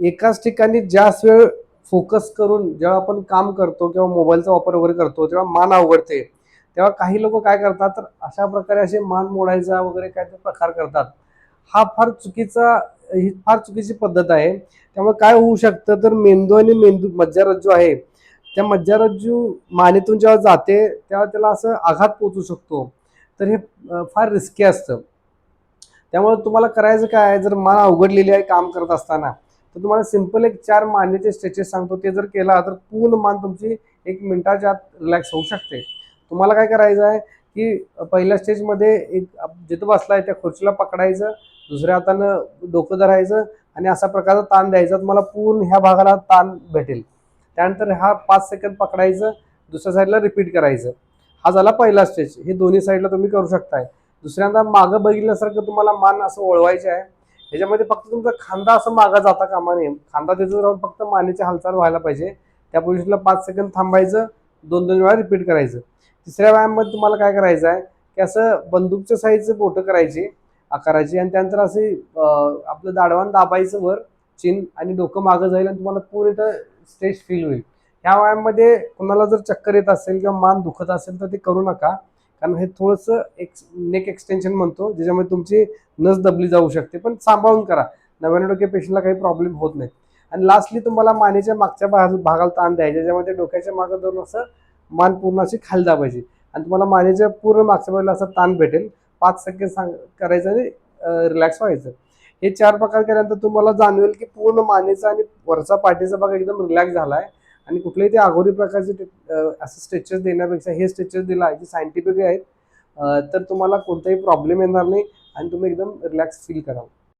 एकाच ठिकाणी जास्त वेळ फोकस करून जेव्हा आपण काम करतो किंवा मोबाईलचा वापर वगैरे करतो तेव्हा मान अवघडते. तेव्हा काही लोक काय करतात तर अशा प्रकारे असे मान मोडायचा वगैरे काय ते प्रकार करतात. हा फार चुकीचा ही फार चुकीची पद्धत आहे. त्यामुळे काय होऊ शकतं तर मेंदू आणि मेंदू मज्जारज्जू आहे. त्या मज्जारज्जू मानेतून जेव्हा जाते तेव्हा त्याला असं आघात पोचू शकतो. तर हे फार रिस्की असतं. त्यामुळे तुम्हाला करायचं काय आहे जर मान अवघडलेली आहे काम करत असताना तर तुम्हाला सिंपल एक चार मानेचे स्ट्रेचेस सांगतो. ते जर केला तर पूर्ण मान तुमची एक मिनिटाच्या आत रिलॅक्स होऊ शकते. तुम्हाला काय करायचं आहे की पहिल्या स्टेजमध्ये एक जिथं जिथं बसलाय त्या खुर्चीला पकडायचं दुसऱ्या हातानं डोकं धरायचं आणि असा प्रकारचा ताण द्यायचा. तुम्हाला पूर्ण ह्या भागाला ताण भेटेल. त्यानंतर हा पाच सेकंद पकडायचं दुसऱ्या साईडला रिपीट करायचं. हा झाला पहिला स्टेज हे दोन्ही साईडला तुम्ही करू शकताय. दुसऱ्यांदा मागं बघितल्यासारखं तुम्हाला मान असं ओळवायचं आहे. ह्याच्यामध्ये फक्त तुमचा खांदा असं मागा जाता कामा नये. खांदा त्याचं राहून फक्त मानेची हालचाल व्हायला पाहिजे. त्या पोझिशनला पाच सेकंद थांबायचं दोन दोन वेळा रिपीट करायचं. तिसऱ्या व्यायाममध्ये तुम्हाला काय करायचं आहे की असं बंदूकच्या साईजचे बोटं करायची आकाराची आणि त्यानंतर असे आपलं दाडवान दाबायचं वर चिन आणि डोकं मागं जाईल आणि तुम्हाला पूर्ण इथं स्ट्रेच फील होईल. ह्या व्यायाममध्ये कुणाला जर चक्कर येत असेल किंवा मान दुखत असेल तर ते करू नका. कारण हे थोडंसं एक नेक एक्सटेन्शन म्हणतो ज्याच्यामध्ये तुमची नस दबली जाऊ शकते. पण सांभाळून करा. नव्याण्णव डोके पेशंटला काही प्रॉब्लेम होत नाही. आणि लास्टली तुम्हाला मानेच्या मागच्या भाग भागाला ताण द्यायचा ज्याच्यामध्ये डोक्याच्या मागं धरून असं मान पूर्ण अशी खाली दाबायची. आणि तुम्हाला मानेच्या पूर्ण मागच्या बाजूला असा ताण भेटेल. पाच सेकंद सांग करायचं आणि रिलॅक्स व्हायचं. हे चार प्रकार केल्यानंतर तुम्हाला जाणवेल की पूर्ण मानेचा आणि वरचा पाठीचा भाग एकदम रिलॅक्स झाला आहे आणि कुठलेही ते आघोरी प्रकारचे असं स्ट्रेचेस देण्यापेक्षा हे स्ट्रेचेस दिला जे सायंटिफिक आहेत तर तुम्हाला कोणताही प्रॉब्लेम येणार नाही आणि तुम्ही एकदम रिलॅक्स फील कराल.